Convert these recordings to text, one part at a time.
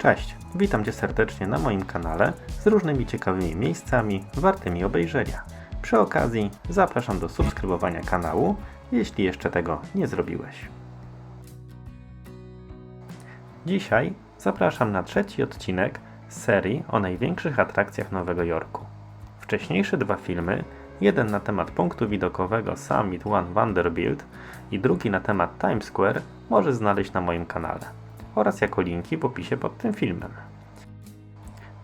Cześć, witam Cię serdecznie na moim kanale z różnymi ciekawymi miejscami wartymi obejrzenia. Przy okazji zapraszam do subskrybowania kanału, jeśli jeszcze tego nie zrobiłeś. Dzisiaj zapraszam na trzeci odcinek serii o największych atrakcjach Nowego Jorku. Wcześniejsze dwa filmy, jeden na temat punktu widokowego Summit One Vanderbilt i drugi na temat Times Square, możesz znaleźć na moim kanale oraz jako linki w opisie pod tym filmem.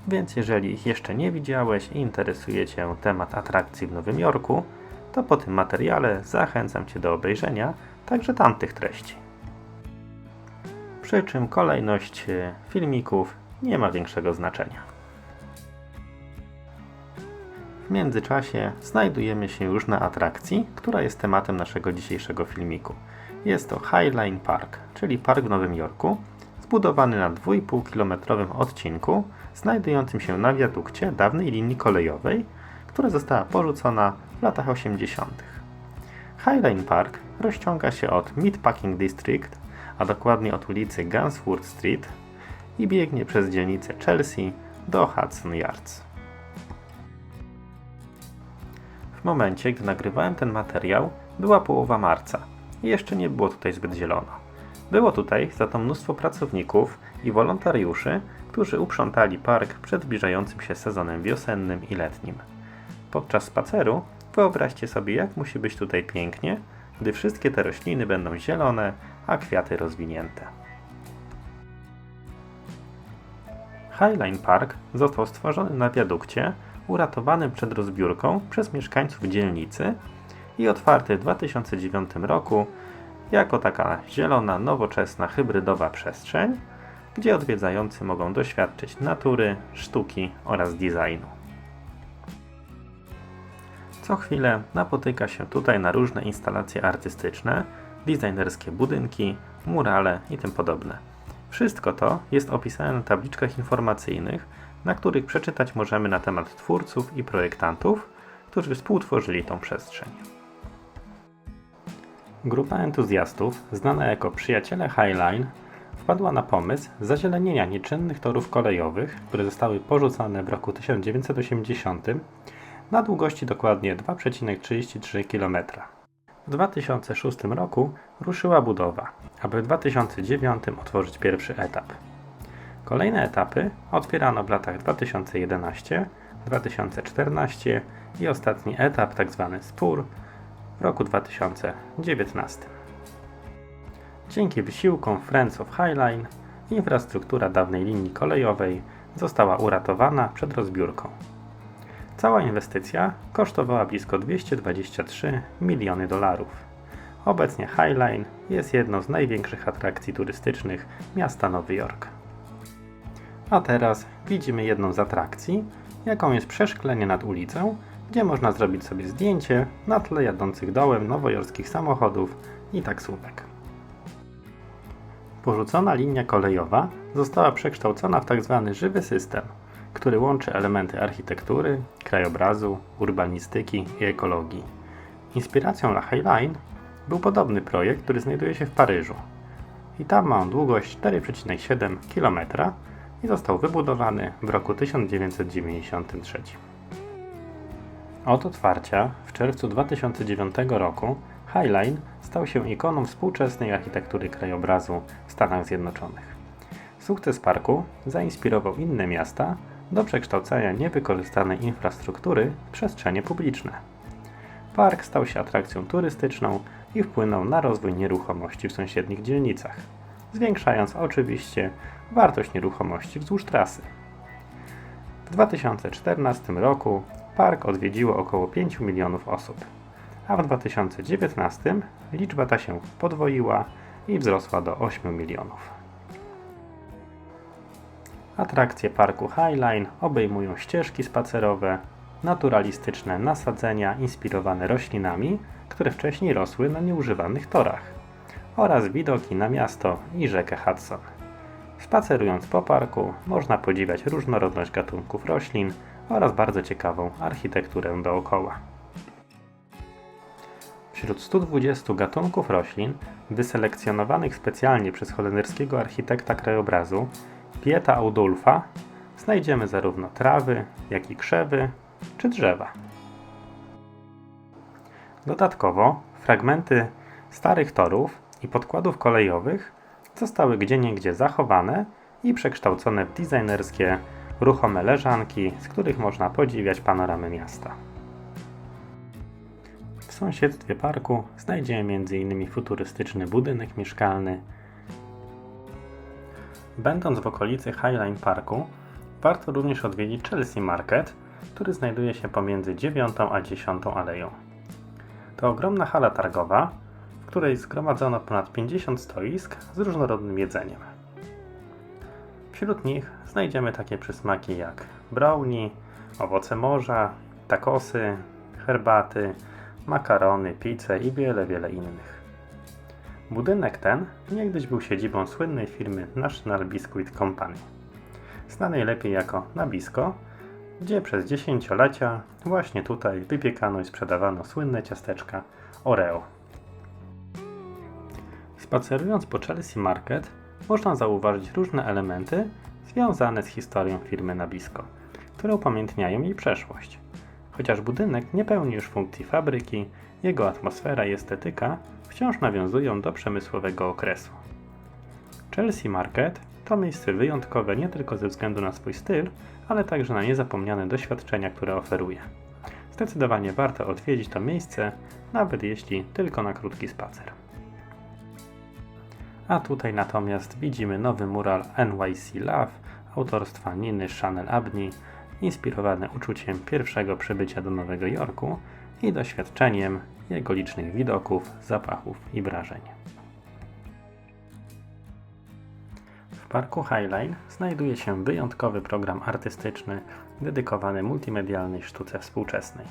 Więc jeżeli ich jeszcze nie widziałeś i interesuje Cię temat atrakcji w Nowym Jorku, to po tym materiale zachęcam Cię do obejrzenia także tamtych treści. Przy czym kolejność filmików nie ma większego znaczenia. W międzyczasie znajdujemy się już na atrakcji, która jest tematem naszego dzisiejszego filmiku. Jest to Highline Park, czyli park w Nowym Jorku, zbudowany na 2,5-kilometrowym odcinku znajdującym się na wiadukcie dawnej linii kolejowej, która została porzucona w latach 80. Highline Park rozciąga się od Meatpacking District, a dokładnie od ulicy Gunsworth Street i biegnie przez dzielnicę Chelsea do Hudson Yards. W momencie, gdy nagrywałem ten materiał, była połowa marca i jeszcze nie było tutaj zbyt zielono. Było tutaj za to mnóstwo pracowników i wolontariuszy, którzy uprzątali park przed zbliżającym się sezonem wiosennym i letnim. Podczas spaceru wyobraźcie sobie, jak musi być tutaj pięknie, gdy wszystkie te rośliny będą zielone, a kwiaty rozwinięte. Highline Park został stworzony na wiadukcie uratowanym przed rozbiórką przez mieszkańców dzielnicy i otwarty w 2009 roku jako taka zielona, nowoczesna, hybrydowa przestrzeń, gdzie odwiedzający mogą doświadczyć natury, sztuki oraz designu. Co chwilę napotyka się tutaj na różne instalacje artystyczne, designerskie budynki, murale i tym podobne. Wszystko to jest opisane na tabliczkach informacyjnych, na których przeczytać możemy na temat twórców i projektantów, którzy współtworzyli tą przestrzeń. Grupa entuzjastów, znana jako Przyjaciele Highline, wpadła na pomysł zazielenienia nieczynnych torów kolejowych, które zostały porzucone w roku 1980 na długości dokładnie 2,33 km. W 2006 roku ruszyła budowa, aby w 2009 otworzyć pierwszy etap. Kolejne etapy otwierano w latach 2011, 2014 i ostatni etap, tzw. spór, w roku 2019. Dzięki wysiłkom Friends of Highline infrastruktura dawnej linii kolejowej została uratowana przed rozbiórką. Cała inwestycja kosztowała blisko 223 miliony dolarów. Obecnie Highline jest jedną z największych atrakcji turystycznych miasta Nowy Jork. A teraz widzimy jedną z atrakcji, jaką jest przeszklenie nad ulicą, gdzie można zrobić sobie zdjęcie na tle jadących dołem nowojorskich samochodów i taksówek. Porzucona linia kolejowa została przekształcona w tzw. Tak żywy system, który łączy elementy architektury, krajobrazu, urbanistyki i ekologii. Inspiracją dla Highline był podobny projekt, który znajduje się w Paryżu. I tam ma on długość 4,7 km i został wybudowany w roku 1993. Od otwarcia w czerwcu 2009 roku Highline stał się ikoną współczesnej architektury krajobrazu w Stanach Zjednoczonych. Sukces parku zainspirował inne miasta do przekształcania niewykorzystanej infrastruktury w przestrzenie publiczne. Park stał się atrakcją turystyczną i wpłynął na rozwój nieruchomości w sąsiednich dzielnicach, zwiększając oczywiście wartość nieruchomości wzdłuż trasy. W 2014 roku park odwiedziło około 5 milionów osób, a w 2019 liczba ta się podwoiła i wzrosła do 8 milionów. Atrakcje parku Highline obejmują ścieżki spacerowe, naturalistyczne nasadzenia inspirowane roślinami, które wcześniej rosły na nieużywanych torach, oraz widoki na miasto i rzekę Hudson. Spacerując po parku można podziwiać różnorodność gatunków roślin oraz bardzo ciekawą architekturę dookoła. Wśród 120 gatunków roślin, wyselekcjonowanych specjalnie przez holenderskiego architekta krajobrazu Pieta Audulfa znajdziemy zarówno trawy, jak i krzewy czy drzewa. Dodatkowo fragmenty starych torów i podkładów kolejowych zostały gdzieniegdzie zachowane i przekształcone w designerskie ruchome leżanki, z których można podziwiać panoramę miasta. W sąsiedztwie parku znajdziemy m.in. futurystyczny budynek mieszkalny. Będąc w okolicy Highline Parku, warto również odwiedzić Chelsea Market, który znajduje się pomiędzy 9 a 10 aleją. To ogromna hala targowa, w której zgromadzono ponad 50 stoisk z różnorodnym jedzeniem. Wśród nich znajdziemy takie przysmaki jak brownie, owoce morza, takosy, herbaty, makarony, pizze i wiele, wiele innych. Budynek ten niegdyś był siedzibą słynnej firmy National Biscuit Company, znanej lepiej jako Nabisco, gdzie przez dziesięciolecia właśnie tutaj wypiekano i sprzedawano słynne ciasteczka Oreo. Spacerując po Chelsea Market, można zauważyć różne elementy związane z historią firmy Nabisco, które upamiętniają jej przeszłość. Chociaż budynek nie pełni już funkcji fabryki, jego atmosfera i estetyka wciąż nawiązują do przemysłowego okresu. Chelsea Market to miejsce wyjątkowe nie tylko ze względu na swój styl, ale także na niezapomniane doświadczenia, które oferuje. Zdecydowanie warto odwiedzić to miejsce, nawet jeśli tylko na krótki spacer. A tutaj natomiast widzimy nowy mural NYC Love autorstwa Niny Chanel Abney, inspirowany uczuciem pierwszego przybycia do Nowego Jorku i doświadczeniem jego licznych widoków, zapachów i wrażeń. W parku Highline znajduje się wyjątkowy program artystyczny dedykowany multimedialnej sztuce współczesnej.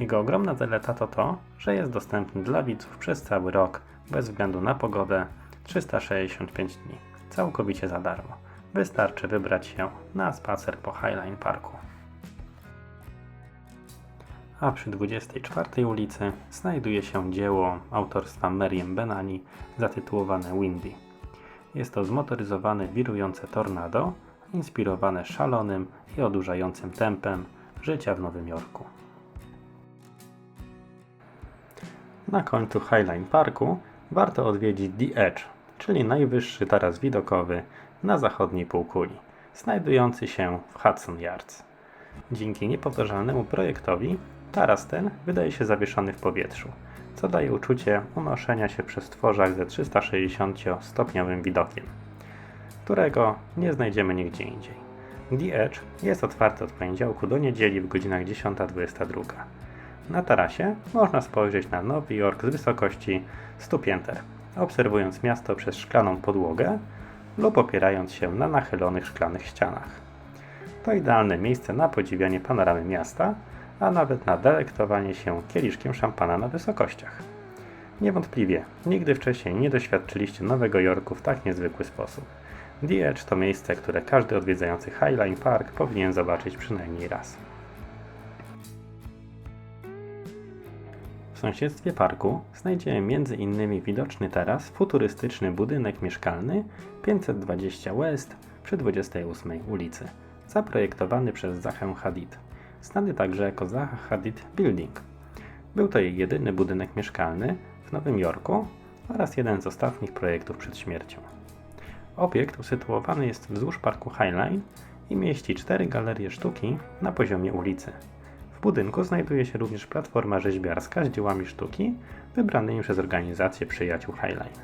Jego ogromna zaleta to to, że jest dostępny dla widzów przez cały rok, bez względu na pogodę, 365 dni, całkowicie za darmo. Wystarczy wybrać się na spacer po Highline Parku. A przy 24 ulicy znajduje się dzieło autorstwa Meriem Benani zatytułowane Windy. Jest to zmotoryzowane wirujące tornado, inspirowane szalonym i odurzającym tempem życia w Nowym Jorku. Na końcu Highline Parku warto odwiedzić The Edge, czyli najwyższy taras widokowy na zachodniej półkuli, znajdujący się w Hudson Yards. Dzięki niepowtarzalnemu projektowi taras ten wydaje się zawieszony w powietrzu, co daje uczucie unoszenia się przez tworzach ze 360-stopniowym widokiem, którego nie znajdziemy nigdzie indziej. The Edge jest otwarty od poniedziałku do niedzieli w godzinach 10-22. Na tarasie można spojrzeć na Nowy Jork z wysokości 100 pięter, obserwując miasto przez szklaną podłogę lub opierając się na nachylonych szklanych ścianach. To idealne miejsce na podziwianie panoramy miasta, a nawet na delektowanie się kieliszkiem szampana na wysokościach. Niewątpliwie, nigdy wcześniej nie doświadczyliście Nowego Jorku w tak niezwykły sposób. The Edge to miejsce, które każdy odwiedzający Highline Park powinien zobaczyć przynajmniej raz. W sąsiedztwie parku znajdziemy m.in. widoczny teraz futurystyczny budynek mieszkalny 520 West przy 28 ulicy, zaprojektowany przez Zachę Hadid, znany także jako Zaha Hadid Building. Był to jej jedyny budynek mieszkalny w Nowym Jorku oraz jeden z ostatnich projektów przed śmiercią. Obiekt usytuowany jest wzdłuż parku Highline i mieści cztery galerie sztuki na poziomie ulicy. W budynku znajduje się również platforma rzeźbiarska z dziełami sztuki wybranymi przez organizację Przyjaciół Highline.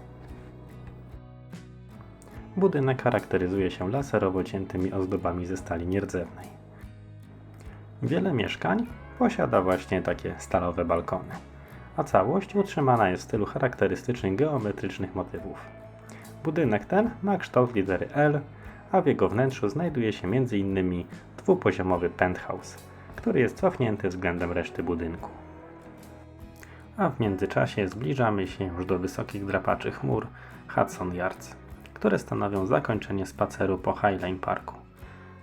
Budynek charakteryzuje się laserowo ciętymi ozdobami ze stali nierdzewnej. Wiele mieszkań posiada właśnie takie stalowe balkony, a całość utrzymana jest w stylu charakterystycznych geometrycznych motywów. Budynek ten ma kształt litery L, a w jego wnętrzu znajduje się m.in. dwupoziomowy penthouse, który jest cofnięty względem reszty budynku. A w międzyczasie zbliżamy się już do wysokich drapaczy chmur Hudson Yards, które stanowią zakończenie spaceru po Highline Parku.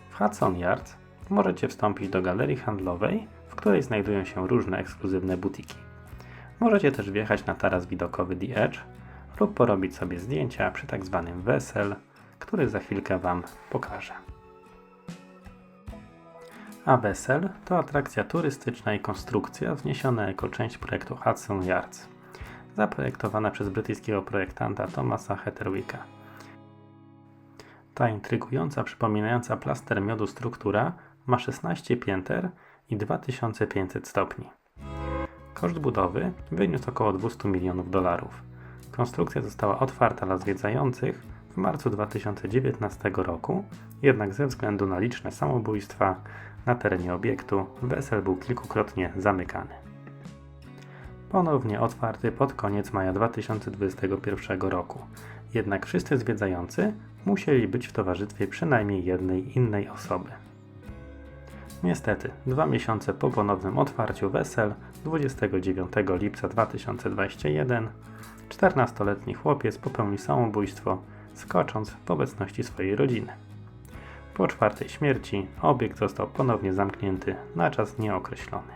W Hudson Yards możecie wstąpić do galerii handlowej, w której znajdują się różne ekskluzywne butiki. Możecie też wjechać na taras widokowy The Edge lub porobić sobie zdjęcia przy tak zwanym wesel który za chwilkę Wam pokażę. A Wesel to atrakcja turystyczna i konstrukcja wzniesiona jako część projektu Hudson Yards, zaprojektowana przez brytyjskiego projektanta Thomasa Heatherwicka. Ta intrygująca, przypominająca plaster miodu struktura ma 16 pięter i 2500 stopni. Koszt budowy wyniósł około 200 milionów dolarów. Konstrukcja została otwarta dla zwiedzających w marcu 2019 roku, jednak ze względu na liczne samobójstwa na terenie obiektu, wesel był kilkukrotnie zamykany. Ponownie otwarty pod koniec maja 2021 roku, jednak wszyscy zwiedzający musieli być w towarzystwie przynajmniej jednej innej osoby. Niestety, dwa miesiące po ponownym otwarciu wesel, 29 lipca 2021, 14-letni chłopiec popełnił samobójstwo, skocząc w obecności swojej rodziny. Po czwartej śmierci obiekt został ponownie zamknięty na czas nieokreślony.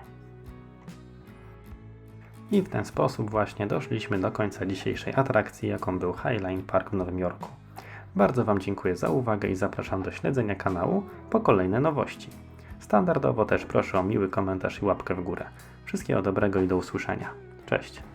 I w ten sposób właśnie doszliśmy do końca dzisiejszej atrakcji, jaką był Highline Park w Nowym Jorku. Bardzo Wam dziękuję za uwagę i zapraszam do śledzenia kanału po kolejne nowości. Standardowo też proszę o miły komentarz i łapkę w górę. Wszystkiego dobrego i do usłyszenia. Cześć!